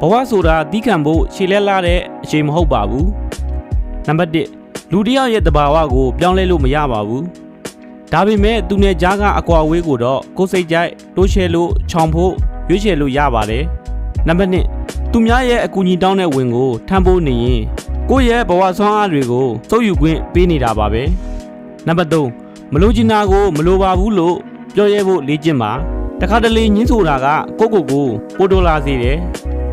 ဘဝဆိုတာသီးခံဖို့ခြေလဲလာတဲ့အချိန်မဟုတ်ပါဘူးနံပါတ်1လူတစ်ယောက်ရဲ့တဘာဝကိုပြောင်းလဲလို့မရပါဘူးဒါပေမဲ့သူနဲ့ကြားကအကွာအဝေးကိုတော့ကိုယ်စိတ်ကြိုက်တိုးချဲလို့ခြောင်ဖို့ရွေးချယ်လို့ရပါတယ်နံပါတ်2သူများရဲ့အကူအညီတောင်းတဲ့ဝင်ကိုထမ်းဖို့နေရင်ကိုယ့်ရဲ့ဘဝဆွမ်းအားတွေကိုစုပ်ယူခွင့်ပေးနေတာပါပဲနံပါတ်3မလိုချင်တာကိုမလိုပါဘူးလို့ပြောရဲဖို့လေ့ကျင့်ပါတခါတလေညှင်းဆိုတာကကိုယ့်ကိုယ်ကိုပိုတိုးလာစေတယ်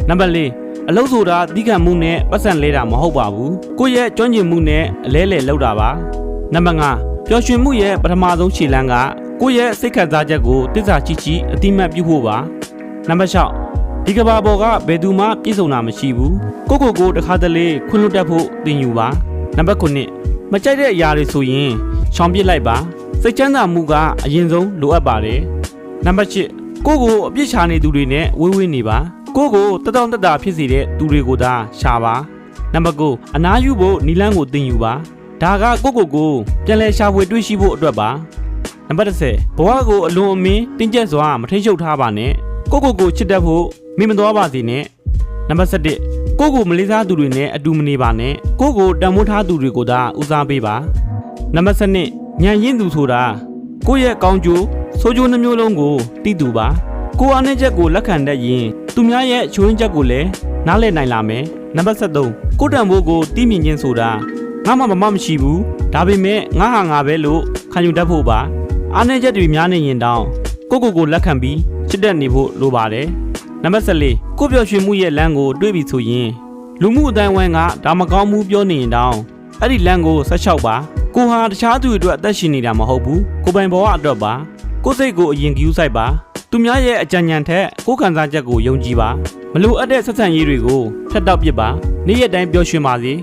နံပါတ်4အလုပ်ဆိုတာသီးခံမှုနဲ့ပတ်စံလဲတာမဟုတ်ပါဘူးကိုယ့်ရဲ့ကျွမ်းကျင်မှုနဲ့အလဲလဲလောက်တာပါနံပါတ်5ပျော်ရွှင်မှုရဲ့ပထမဆုံးခြေလှမ်းကကိုယ့်ရဲ့စိတ်ခံစားချက်ကိုတစ္ဆာချိချိအတိမတ်ပြုဖို့ပါနံပါတ်6ဒီကဘာပေါ်ကဘယ်သူမှပြည့်စုံတာမရှိဘူးကိုယ့်ကိုယ်ကိုတစ်ခါတလေခွင့်လွတ်တတ်ဖို့သင်ယူပါနံပါတ်9မကြိုက်တဲ့အရာတွေဆိုရင်ရှောင်ပစ်လိုက်ပါစိတ်ချမ်းသာမှုကအရင်ဆုံးလိုအပ်ပါတယ်နံပါတ်10ကိုယ့်ကိုအပြစ်ချနေသူတွေနဲ့ဝေးဝေးနေပါ ကိုယ့်ကိုတတောင့်တတဖြစ်စေတဲ့သူတွေကိုသာရှာပါနံပါတ်9အနားယူဖို့နီလန်းကိုသင်ယူပါဒါကကိုယ့်ကိုယ်ကိုပြန်လဲရှာဖွေတွေ့ရှိဖို့အတွက်ပါနံပါတ်10ဘဝကိုအလွန်အမင်းတင်းကျပ်စွာမထိန်ချုပ်ထားပါနဲ့ကိုယ့်ကိုယ်ကိုချစ်တတ်ဖို့မိမသွားပါစေနဲ့နံပါတ်17ကိုယ့်ကိုမလေးစားသူတွေနဲ့အတူမနေပါနဲ့ကိုယ့်ကိုတန်မိုးထားသူတွေကိုသာဦးစားပေးပါနံပါတ်7ညံရင်သူဆိုတာကိုယ့်ရဲ့ကောင်းကျိုးဆိုးကျိုးနှမျိုးလုံးကိုသိသူပါ ကိုယ်အားနည်းချက်ကိုလက်ခံတတ်ရင်သူများရဲ့ချိုးရင်းချက်ကိုလည်းနားလည်နိုင်လာမယ်နံပါတ်73ကိုယ့်တန်ဖိုးကိုသိမြင်ခြင်းဆိုတာငါမှမမမရှိဘူးဒါပေမဲ့ငါဟာငါပဲလို့ခံယူတတ်ဖို့ပါအားနည်းချက်တွေများနေရင်တောင်ကိုယ့်ကိုယ်ကိုလက်ခံပြီးချစ်တတ်နေဖို့လိုပါတယ်နံပါတ်14ကိုယ့်ပြောရွှင်မှုရဲ့လမ်းကိုတွေးပြီးဆိုရင်လူမှုအတိုင်းဝိုင်းကဒါမကောင်းမှုပြောနေရင်တောင်အဲ့ဒီလမ်းကိုဆက်လျှောက်ပါကိုဟာတခြားသူတွေအတွက်အသက်ရှင်နေတာမဟုတ်ဘူးကိုပိုင်ဘဝအတွက်ပါကိုယ်စိတ်ကိုအရင်ကြည့်ဆိုင်ပါ သူများရဲ့အကြံဉာဏ်ထက်ကိုယ်ခံစားချက်ကိုယုံကြည်ပါမလိုအပ်တဲ့ဆက်ဆံရေးတွေကိုဖျက်တောက်ပစ်ပါနေ့ရက်တိုင်းပျော်ရွှင်ပါစေ